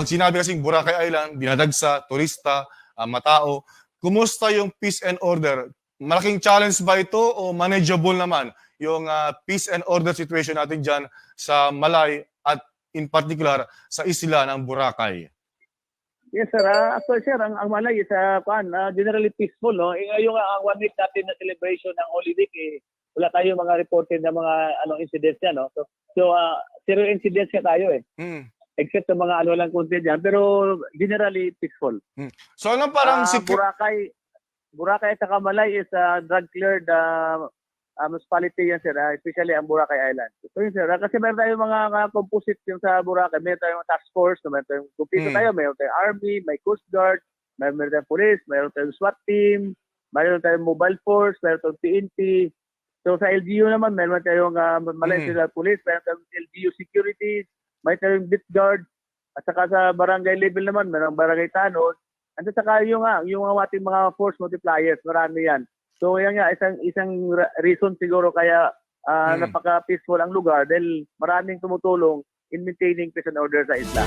pag sinabi kasing Boracay Island, dinadagsa, turista, ah, matao, kumusta yung peace and order? Malaking challenge ba ito o manageable naman yung ah, peace and order situation natin dyan sa Malay at in particular sa isla ng Boracay? Yes, sir. Uh, actually, sir, ang, ang Malay is uh, kuan, uh, generally peaceful. No? Eh, ngayong uh, one week natin na celebration ng Holy Week, eh, wala tayong mga reported na mga anong incidents yan. No? So, so uh, zero incidents ka tayo eh. Hmm. Except sa mga ano lang content dyan. Pero generally peaceful. So ano parang Ah, si Boracay, Boracay at saka Malay is uh, drug cleared uh, uh, municipality yan, sir. ah, especially ang Boracay Island. So yun, sir. ah, kasi meron tayong mga, mga composite yung sa Boracay. Meron tayong task force, meron tayong kumpito Hmm. tayo, meron tayong army, may coast guard, meron, meron tayong police, meron tayong SWAT team, meron tayong mobile force, meron tayong PNP. So sa LGU naman, meron tayong uh, Malay Hmm. State Police, meron tayong LGU security, may beat guard, at saka sa barangay level naman, meron barangay tanod, at saka yung, nga, yung mga ating mga force multipliers, marami yan. So yan nga, isang, isang reason siguro kaya ah, Hmm. napaka-peaceful ang lugar dahil maraming tumutulong in maintaining peace and order sa isla.